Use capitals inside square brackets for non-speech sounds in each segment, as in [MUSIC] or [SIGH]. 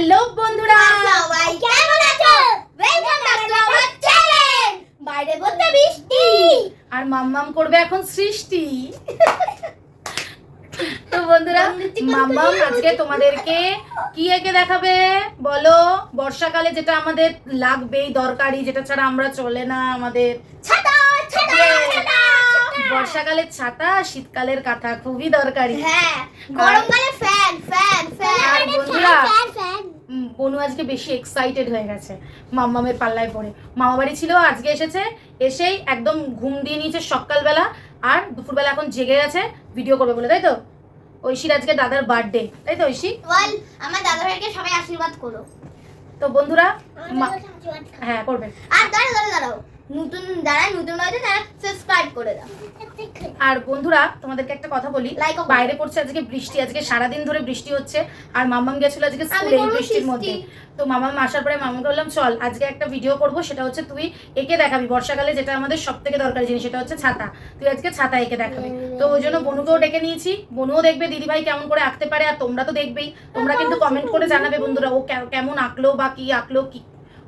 Hello বন্ধুরা সবাই কেমন আছো? Welcome back to our channel বাইরে বলতে বৃষ্টি। আর মাম্মাম করবে এখন সৃষ্টি। তো বন্ধুরা মাম্মাম আজকে তোমাদেরকে কি এঁকে দেখাবে? বলো বর্ষাকালে যেটা আমাদের লাগবেই দরকারি যেটা ছাড়া আমরা চলে না আমাদের। ছাতা ছাতা ছাতা। বর্ষাকালের ছাতা শীতকালের কাঁথা খুবই দরকারি। হ্যাঁ গরমকালে ফ্যান ফ্যান ফ্যান আর বন্ধুরা, বনু আজকে বেশি এক্সাইটেড হয়ে গেছে মাম্মামের পাল্লায় পড়ে। মামা বাড়ি ছিল আজকে এসেছে এসেই একদম ঘুম দিয়ে নিয়েছে সকালবেলা আর দুপুরবেলা এখন জেগে গেছে ভিডিও করবে বলে তাই তো? ঐশীর আজকে দাদার বার্থডে তাই তো ঐশী? বল আমার দাদা ভাইকে সবাই আশীর্বাদ করো। তো বন্ধুরা হ্যাঁ করবে। আর দাঁড়াও দাঁড়াও দাঁড়াও। নতুন যারা নতুন হয়েছে তারা সাবস্ক্রাইব করে দাও। আর বন্ধুরা তোমাদেরকে একটা কথা বলি। করো। বাইরে পড়ছে আজকে বৃষ্টি। আজকে সারাদিন ধরে বৃষ্টি হচ্ছে। আর মাম্মাম গেছিল আজকে স্কুলে এই বৃষ্টির মধ্যে। তো মামাম আসার পরে মামাকে বললাম চল আজকে একটা ভিডিও করব। সেটা হচ্ছে তুই এঁকে দেখাবি। বর্ষাকালে যেটা আমাদের সব থেকে দরকারি জিনিস সেটা হচ্ছে ছাতা। তুই আজকে ছাতা এঁকে দেখাবি। তো ওই জন্য বনুকেও ডেকে নিয়েছি। বনুও দেখবে দিদিভাই কেমন করে আঁকতে পারে আর তোমরা তো দেখবেই। তোমরা কিন্তু কমেন্ট করে জানাবে বন্ধুরা ও কেমন আঁকলো বা কি আঁকলো কি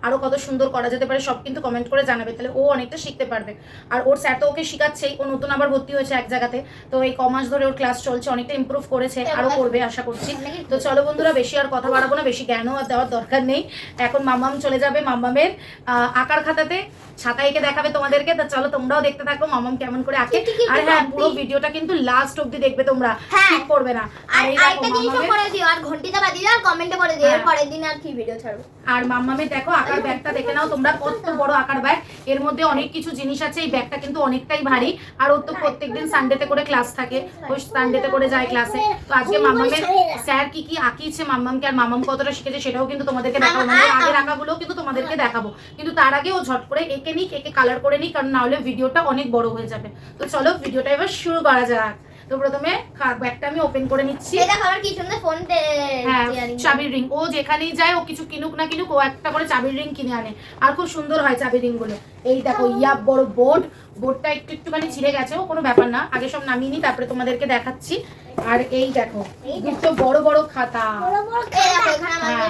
আরও কত সুন্দর করা যেতে পারে সব কিন্তু কমেন্ট করে জানাবে। তাহলে ও অনেকটা শিখতে পারবে। আর ওর স্যার তো ওকে শিখাচ্ছেই। ও নতুন আবার ভর্তি হয়েছে এক জায়গাতে। তো এই কমাস ধরে ওর ক্লাস চলছে অনেকটা ইমপ্রুভ করেছে আরও করবে আশা করছি। তো চলো বন্ধুরা বেশি আর কথা বাড়াবো না বেশি জ্ঞানও আর দেওয়ার দরকার নেই। এখন মাম্মাম চলে যাবে মাম্মামের আঁকার খাতাতে। ছাতা এঁকে দেখাবে তোমাদেরকে। তা চলো তোমরাও দেখতে থাকো মাম্মাম কেমন করে আঁকে। আর হ্যাঁ পুরো ভিডিওটা কিন্তু লাস্ট অবধি দেখবে তোমরা। হ্যাঁ। স্কিপ করবে না। আর এই দেখো করে দিও। আর ঘন্টিটা বাজিয়ে দাও আর কমেন্টে করে দিও। হ্যাঁ। পরের দিন আর কি ভিডিও ছাড়বো। আর মাম্মামের দেখো আকার ব্যাগটা দেখে নাও তোমরা কত বড় আকার ব্যাগ। এর মধ্যে অনেক কিছু জিনিস আছে এই ব্যাগটা কিন্তু অনেকটাই ভারী। আর ওর তো প্রত্যেকদিন সানডেতে করে ক্লাস থাকে। ওই সানডেতে করে যায় ক্লাসে তো আজকে মাম্মামের স্যার কি কি আঁকিয়েছে মাম্মামকে আর মাম্মাম কতটা শিখেছে সেটাও কিন্তু তোমাদেরকে দেখাবো। মানে আগের আঁকাগুলোও কিন্তু তোমাদেরকে দেখাবো। কিন্তু তার আগে ও ঝট করে এঁকে নিক একে কালার করে নিক কারণ না হলে ভিডিওটা অনেক বড় হয়ে যাবে। তো চলো ভিডিওটা এবার শুরু করা যাক। তো প্রথমে ব্যাগটা আমি ওপেন করে নিচ্ছি। সেটা খাবার কি সুন্দর ফোন হ্যাঁ চাবির রিং ও যেখানেই যায় ও কিছু কিনুক না কিনুক ও একটা করে চাবির রিং কিনে আনে। আর খুব সুন্দর হয় চাবির রিংগুলো। এই দেখো ইয়া বড় বোর্ড বোর্ডটা একটু একটুখানি ছিঁড়ে গেছে ও কোনো ব্যাপার না। আগে সব নামিয়ে নিই তারপরে তোমাদেরকে দেখাচ্ছি। আর এই দেখো দুটো বড় বড় খাতা। হ্যাঁ,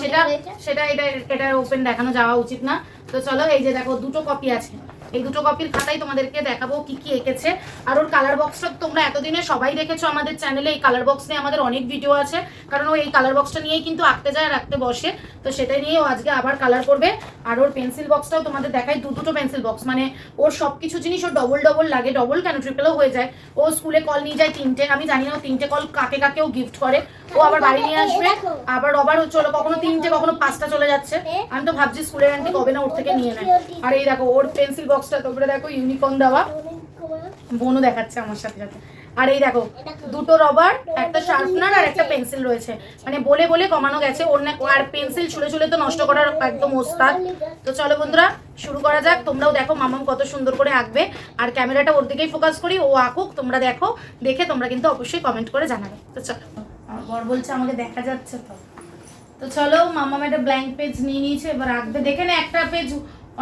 সেটা সেটা এটা এটা ওপেন দেখানো যাওয়া উচিত না। তো চলো এই যে দেখো দুটো কপি আছে। এই দুটো কপির খাতাই তোমাদেরকে দেখাবো কি কি এঁকেছে। আর ওর কালার বক্সটা তোমরা এতদিনে সবাই দেখেছ আমাদের চ্যানেলে এই কালার বক্স নিয়ে আমাদের অনেক ভিডিও আছে। কারণ ও এই কালার বক্সটা নিয়েই কিন্তু আঁকতে যায় আর আঁকতে বসে। তো সেটাই নিয়ে ও আজকে আবার কালার করবে। আর ওর পেন্সিল বক্সটাও তোমাদের দেখাই দু দুটো পেন্সিল বক্স মানে ওর সব কিছু জিনিস ওর ডবল ডবল লাগে ডবল কেন ট্রিপলও হয়ে যায়। ও স্কুলে কল নিয়ে যায় তিনটে আমি জানি না ও তিনটে কল কাকে কাকেও গিফট করে। ও আবার বাড়ি নিয়ে আসবে। আবার আবার ও চলো কখনো তিনটে কখনো পাঁচটা চলে যাচ্ছে। আমি তো ভাবছি স্কুলের আন্টি কবে না ওর থেকে নিয়ে নেয়। আর এই দেখো ওর পেন্সিল বক্সটা তোমরা দেখো ইউনিকর্ন দেওয়া। বোনও দেখাচ্ছে আমার সাথে সাথে। আর এই দেখো, দুটো রবার একটা শার্পনার আর একটা পেন্সিল রয়েছে। মানে বলে বলে কমানো গেছে। না আর পেন্সিল ছুলে ছুলে তো নষ্ট করার একদম ওস্তাদ। তো চলো বন্ধুরা, শুরু করা যাক। তোমরাও দেখো মামাম কত সুন্দর করে আঁকবে। আর ক্যামেরাটা ওর দিকেই ফোকাস করি, ও আঁকুক, তোমরা দেখো। দেখে তোমরা কিন্তু অবশ্যই কমেন্ট করে জানাবে। তো চলো, আমার বর বলছে আমাকে দেখা যাচ্ছে তো। তো চলো, মামাম একটা ব্ল্যাঙ্ক পেজ নিয়ে নিয়েছে, এবার আঁকবে। দেখে না একটা পেজ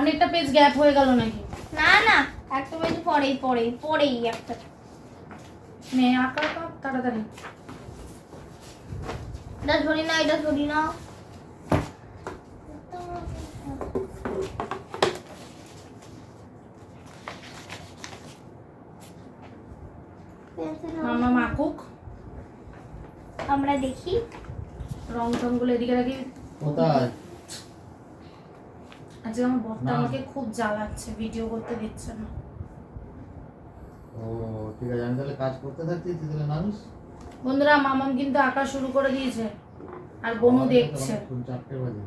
অনেকটা পেজ গ্যাপ হয়ে গেল নাকি? না না একটা মিনিট পরেই পরেই পরেই একটা। নে আঁকা আঁকা তাড়াতাড়ি। এটা ধরি না এটা ধরি না মামা মাকুক। আমরা দেখি। রং টংগুলো এদিকে রাখি। কোথায়? আজকে আমার বরটা আমাকে খুব জ্বালাচ্ছে ভিডিও করতে দিচ্ছে না। ও ঠিক আছে আমি তাহলে কাজ করতে থাকছি তুই তাহলে নামিস। বন্ধুরা মামাম কিন্তু আঁকা শুরু করে দিয়েছে। আর বনু দেখছে। চারটে বাজে।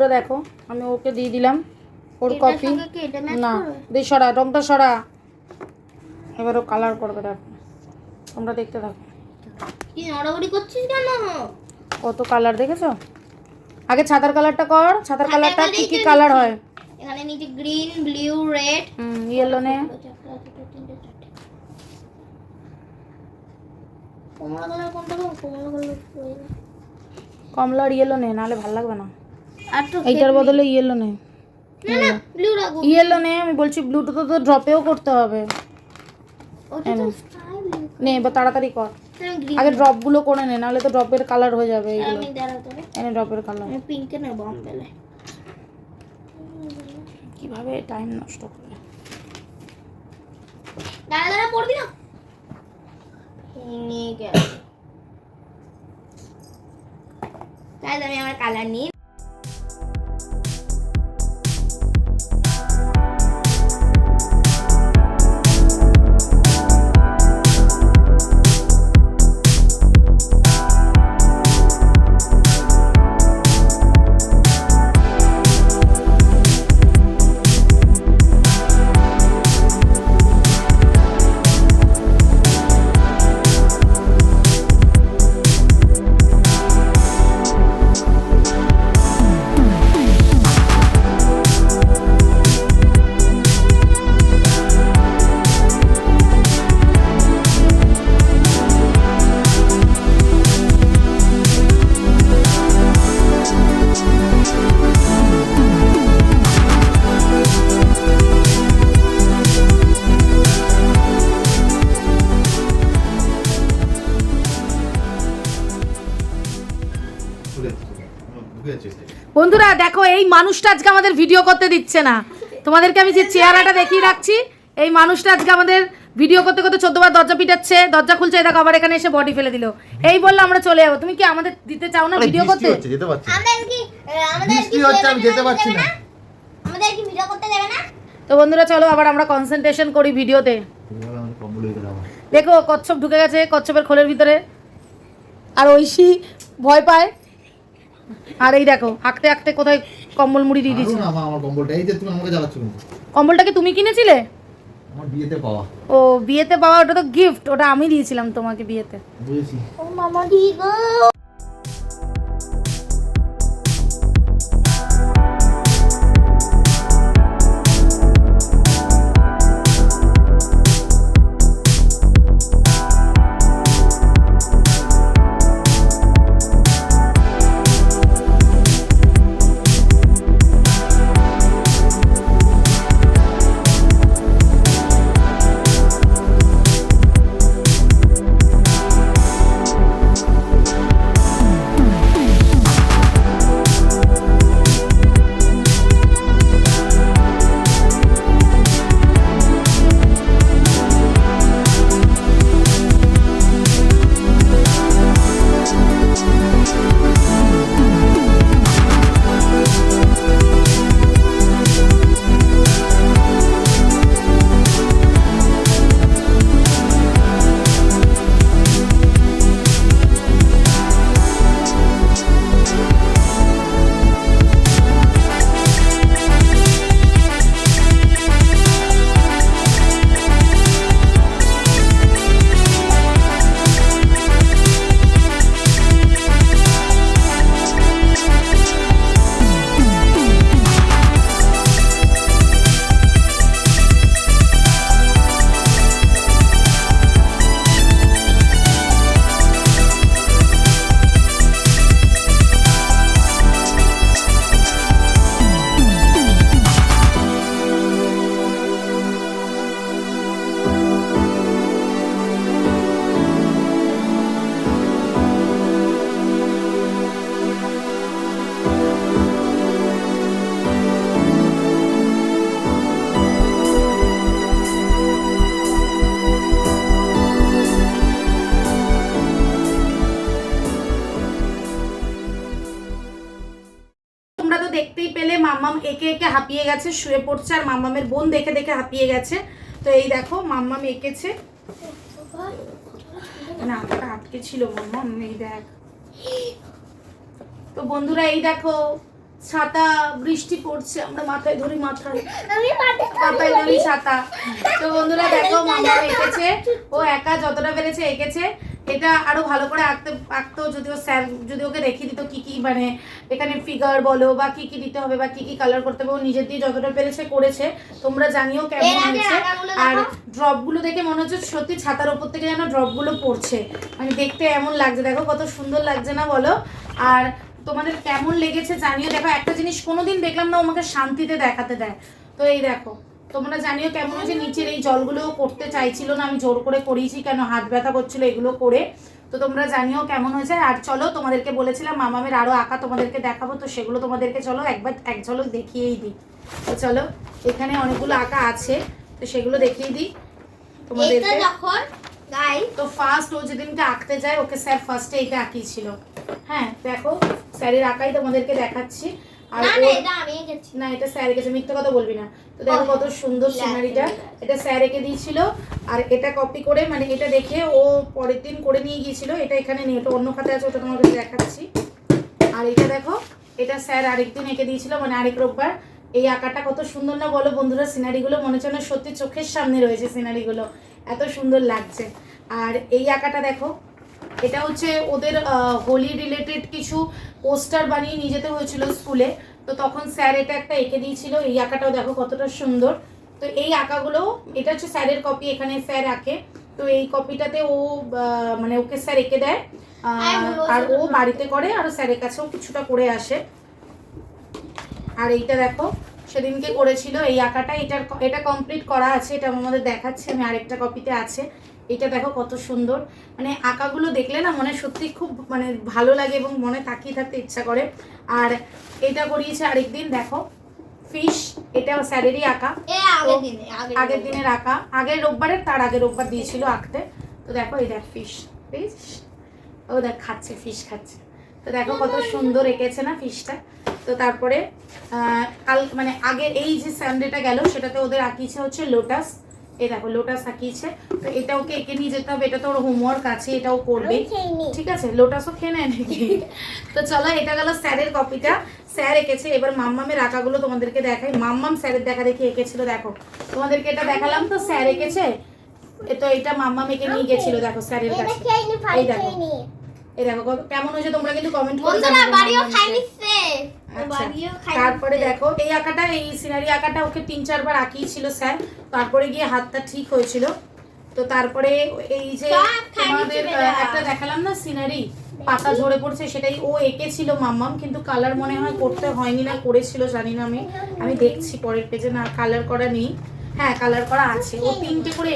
বন্ধুরা দেখো আমি ওকে দিয়ে দিলাম ওর কপি না দিয়ে সরা রংটা সরা। এবার ও কালার করবে দেখো। তোমরা দেখতে থাকো। কি নড়াবড়ি করছিস কেন? কত কালার দেখেছ? আগে ছাতার কালারটা কর ছাতার কালারটা কি কি কালার হয়? এখানে নিচে গ্রিন ব্লু রেড হুম ইয়েলো নে। কমলা কালার কোনটা কমলা কালার কমলা আর ইয়েলো নে নাহলে ভালো লাগবে না। এইটার বদলে ইয়েলো নে ইয়েলো নে আমি বলছি ব্লুটুথ তো ড্রপেও করতে হবে। নে এবার তাড়াতাড়ি কর। আগে ড্রপগুলো করে নে নাহলে তো ড্রপের কালার হয়ে যাবে এইগুলো। দাঁড়াও তবে এনে ড্রপের কালার আমি পিঙ্কে নেব আমি পেলে কীভাবে টাইম নষ্ট করে। দাঁড়া দাঁড়া পড়বি না? নিয়ে গেল। তাহলে আমি আমার কালার নিয়ে বন্ধুরা দেখো এই মানুষটা আজকে আমাদের ভিডিও করতে দিচ্ছে না। তোমাদেরকে আমি যে চেহারাটা দেখিয়ে রাখছি এই মানুষটা আজকে আমাদের ভিডিও করতে করতে চোদ্দবার দরজা পিটাচ্ছে দরজা খুলছে দেখো আবার এখানে এসে বডি ফেলে দিল। এই বলল আমরা চলে যাব। তুমি কি আমাদের দিতে চাও না ভিডিও করতে? যেতে পারছি না। আমাদের কি আমাদের বৃষ্টি হচ্ছে আমি যেতে পারছি না। আমাদের কি ভিডিও করতে দেবে না? তো বন্ধুরা চলো আবার আমরা কনসেন্ট্রেশন করি ভিডিওতে দেখো কচ্ছপ ঢুকে গেছে কচ্ছপের খোলের ভিতরে। আর ঐশী ভয় পায়। আর এই দেখো আঁকতে আঁকতে কোথায় কম্বল মুড়ি দিয়ে দিয়েছি। আমার কম্বলটা এই যে তুমি আমাকে জ্বালাচ্ছ। কম্বলটা কি তুমি কিনেছিলে? আমার বিয়েতে পাওয়া। ও বিয়েতে পাওয়া ওটা তো গিফট ওটা আমি দিয়েছিলাম তোমাকে বিয়েতে। বুঝেছি। ও মামা দি গো। একে হাঁপিয়ে গেছে শুয়ে পড়ছে আর মাম্মামের বোন দেখে দেখে হাঁপিয়ে গেছে। তো এই দেখো মাম্মাম এঁকেছে। না আটকে ছিল মাম্মাম এই দেখ। তো বন্ধুরা এই দেখো ছাতা বৃষ্টি পড়ছে আমরা মাথায় ধরি মাথায় মাথায় ধরি ছাতা। তো বন্ধুরা দেখো মামা এঁকেছে। ও একা যতটা পেরেছে এঁকেছে। এটা আরও ভালো করে আঁকতে আঁকতো যদিও স্যার যদি ওকে দেখিয়ে দিত কি কি মানে এখানে ফিগার বলো বা কি কি দিতে হবে বা কি কি কালার করতে হবে ও নিজের দিয়ে যতটা পেরেছে করেছে। তোমরা জানিও কেমন হয়েছে। আর দেখাও। ড্রপগুলো দেখে মনে হচ্ছে সত্যি ছাতার উপর থেকে যেন ড্রপগুলো পড়ছে। মানে দেখতে এমন লাগছে দেখো কত সুন্দর লাগছে না বলো? আর তোমাদের কেমন লেগেছে জানিও। দেখো একটা জিনিস কোনোদিন দেখলাম না আমাকে শান্তিতে দেখাতে দেয়। তো এই দেখো তোমরা জানিও কেমন হয়েছে নিচের এই জলগুলো করতে চাইছিল না আমি জোর করে করিয়েছি কেন হাত ব্যথা করছিল এগুলো করে। তো তোমরা জানিও কেমন হয়েছে। আর চলো তোমাদেরকে বলেছিলাম মামামের আরও আঁকা তোমাদেরকে দেখাবো তো সেগুলো তোমাদেরকে চলো একবার এক ঝলক দেখিয়েই দিই। তো চলো এখানে অনেকগুলো আঁকা আছে তো সেগুলো দেখিয়ে দিই তোমাদেরকে। যখন গাই তো ফার্স্ট ও যেদিনকে আঁকতে যায় ওকে স্যার ফার্স্টে এটা আঁকিয়েছিল। হ্যাঁ দেখো স্যারের আঁকাই তোমাদেরকে দেখাচ্ছি। আর না এটা স্যার এঁকেছে মিথ্যে কথা বলবি না। তো দেখো কত সুন্দর সিনারিটা এটা স্যার এঁকে দিয়েছিল আর এটা কপি করে মানে এটা দেখে ও পরের দিন করে নিয়ে গিয়েছিল। এটা এখানে নেই এটা অন্য খাতে আছে ওটা তোমাকে দেখাচ্ছি। আর এটা দেখো এটা স্যার আরেকদিন এঁকে দিয়েছিল মানে আরেক রোববার। এই আঁকাটা কত সুন্দর না বলো বন্ধুরা সিনারিগুলো মনে হচ্ছে না সত্যি চোখের সামনে রয়েছে সিনারিগুলো এত সুন্দর লাগছে। আর এই আঁকাটা দেখো এটা হচ্ছে ওদের হোলি রিলেটেড কিছু পোস্টার বানিয়ে নিয়ে যেতে হয়েছিল স্কুলে। তো তখন স্যার এটা একটা এঁকে দিয়েছিল এই আঁকাটাও দেখো কতটা সুন্দর। তো এই আঁকাগুলো এটা হচ্ছে স্যারের কপি এখানে স্যার আঁকে। তো এই কপিটাতে ও মানে ওকে স্যার এঁকে দেয়। আর ও বাড়িতে করে আর স্যারের কাছেও কিছুটা করে আসে। আর এইটা দেখো সেদিনকে করেছিল এই আঁকাটা। এটার এটা কমপ্লিট করা আছে এটা আমাদের দেখাচ্ছে আমি আরেকটা কপিতে আছে। এটা দেখো কত সুন্দর। মানে আঁকাগুলো দেখলে না মনে সত্যি খুব মানে ভালো লাগে এবং মনে তাকিয়ে থাকতে ইচ্ছা করে। আর এটা করিয়েছে আরেকদিন দেখো। ফিশ এটা স্যারেরই আঁকা। আগের দিনের আঁকা। আগের রোববারের তার আগের রোববার দিয়েছিল আঁকতে। তো দেখো এই দেখ ফিশ ফিশ। ও দেখ খাচ্ছে ফিশ খাচ্ছে। তো দেখো কত সুন্দর এঁকেছে না ফিশটা। তো তারপরে কাল মানে আগে এই যে সানডেটা গেল সেটাতে ওদের আঁকিয়েছে হচ্ছে লোটাস। এই দেখো লোটাস আঁকিয়েছে। তো এটা ওকে এঁকে নিয়ে যেতে হবে এটা তো ওর হোমওয়ার্ক আছে এটাও করবে। ঠিক আছে? লোটাসও খেয়ে নেয় নাকি? [LAUGHS] তো চলো এটা গেল স্যারের কপিটা। স্যার এঁকেছে এবার মাম্মামের আঁকাগুলো তোমাদেরকে দেখাই। মাম্মাম স্যারের দেখা দেখি এঁকেছিল দেখো। তোমাদেরকে এটা দেখালাম তো স্যার এঁকেছে? এ তো এটা মাম্মাম এঁকে নিয়ে গেছিল দেখো স্যারের কাছে। এই দেখো। এই দেখো কেমন হয়েছে তোমরা কিন্তু কমেন্ট করে বন্ধুরা বাড়িও খাই নিচ্ছে আচ্ছা। তারপরে দেখো এই আঁকাটা এই সিনারি আঁকাটা ওকে তিন চারবার আঁকিয়েছিল স্যার তারপরে গিয়ে হাতটা ঠিক হয়েছিল। তো তারপরে এই যে তোমাদের। একটা দেখালাম না সিনারি পাতা ঝরে পড়ছে সেটাই ও এঁকেছিল মাম্মাম কিন্তু কালার মনে হয় করতে হয়নি না করেছিল জানি না আমি। আমি দেখছি পরের পেজে না কালার করা নেই। হ্যাঁ কালার করা আছে। ও তিনটে করে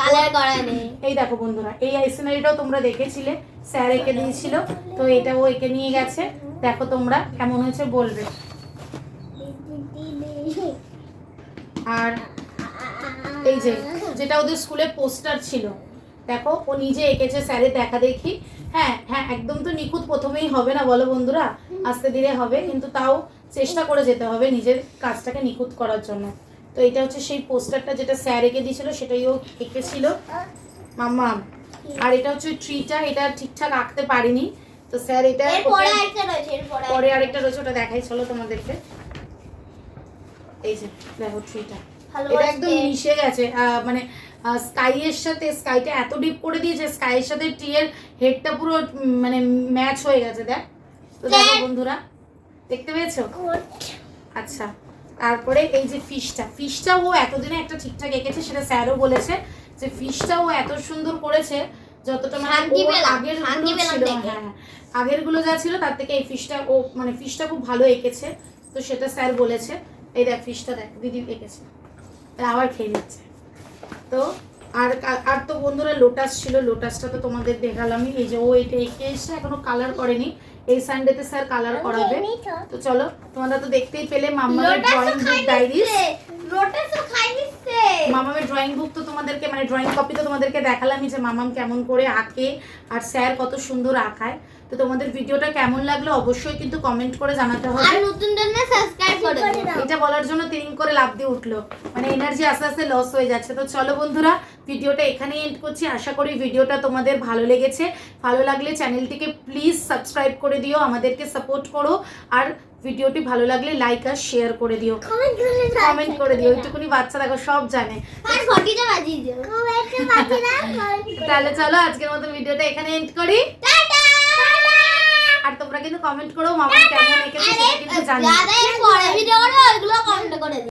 কালার করা নেই। এই দেখো বন্ধুরা এই সিনারিটাও তোমরা দেখেছিলে। স্যার এঁকে দিয়েছিল, তো এটা ও এঁকে নিয়ে গেছে। দেখো তোমরা কেমন হয়েছে বলবে। আর এই যে, যেটা ওদের স্কুলে পোস্টার ছিল, দেখো, ও নিজে এঁকেছে স্যারের দেখা দেখি। হ্যাঁ হ্যাঁ একদম তো নিখুঁত প্রথমেই হবে না, বলো বন্ধুরা? আস্তে ধীরে হবে, কিন্তু তাও চেষ্টা করে যেতে হবে নিজের কাজটাকে নিখুঁত করার জন্য। তো এটা হচ্ছে সেই পোস্টারটা যেটা স্যার এঁকে দিয়েছিল, সেটাই ও এঁকেছিল। মাম্মা আর এটা হচ্ছে ট্রিটা এটা ঠিকঠাক আঁকতে পারিনি। তো স্যার এটা এরপরে ওকে- একটা রয়েছে এরপরে পরে আরেকটা রয়েছে ওটা দেখাই চলো তোমাদেরকে। এই যে দেখো ট্রিটা এটা একদম মিশে গেছে মানে স্কাই এর সাথে স্কাইটা এত ডিপ করে দিয়েছে স্কাই এর সাথে টি এর হেডটা পুরো মানে ম্যাচ হয়ে গেছে দেখ। তো দেখো বন্ধুরা দেখতে পেয়েছ? আচ্ছা তারপরে এই যে ফিশটা ফিশটা ও এতদিনে একটা ঠিকঠাক এঁকেছে সেটা স্যারও বলেছে। যে ফিশটা ও এত সুন্দর করেছে যতটা মানে আগের ছিল হ্যাঁ আগেরগুলো যা ছিল তার থেকে এই ফিশটা ও মানে ফিশটা খুব ভালো এঁকেছে। তো সেটা স্যার বলেছে এই দেখ ফিশটা দেখ দিদি এঁকেছে। আবার খেয়ে নিচ্ছে। তো আর আর তো বন্ধুরা লোটাস ছিল লোটাসটা তো তোমাদের দেখালামই। এই যে ও এটা এঁকে এসে এখনও কালার করেনি। এই সানডেতে স্যার কালার করাবে। তো। চলো তোমরা তো দেখতেই পেলে মাম্মামের ড্রয়িং বুক ডায়েরিজ লোটাসও খাই নিচ্ছে মামামের ড্রয়িং বুক তো তোমাদেরকে মানে ড্রয়িং কপি তো তোমাদেরকে দেখালামই যে মামাম কেমন করে আঁকে আর স্যার কত সুন্দর আঁকায়। তো তোমাদের ভিডিওটা কেমন লাগল অবশ্যই কিন্তু কমেন্ট করে জানাতে হবে। আর নতুন জন্য সাবস্ক্রাইব করে দিও। এটা বলার জন্য তিরিং করে লাভ দিয়ে উঠল। মানে এনার্জি আস্তে আস্তে লস হয়ে যাচ্ছে। তো চলো বন্ধুরা ভিডিওটা এখানেই এন্ড করছি। আশা করি ভিডিওটা তোমাদের ভালো লেগেছে। ভালো লাগলে চ্যানেলটিকে প্লিজ সাবস্ক্রাইব করে দিও আমাদেরকে সাপোর্ট করো। আর ভিডিওটি ভালো লাগলে লাইক আর শেয়ার করে দিও। কমেন্ট করে দাও। ওইটুকুনি বাচ্চা দেখো সব জানে। [LAUGHS] তাহলে চলো আজকের মতো ভিডিওটা এখানে এন্ড করি। আর তোমরা কিন্তু কমেন্ট করো মামা কেমন এঁকেছে সেটা কিন্তু জানি পরে ভিডিও করো ওইগুলো কমেন্ট করে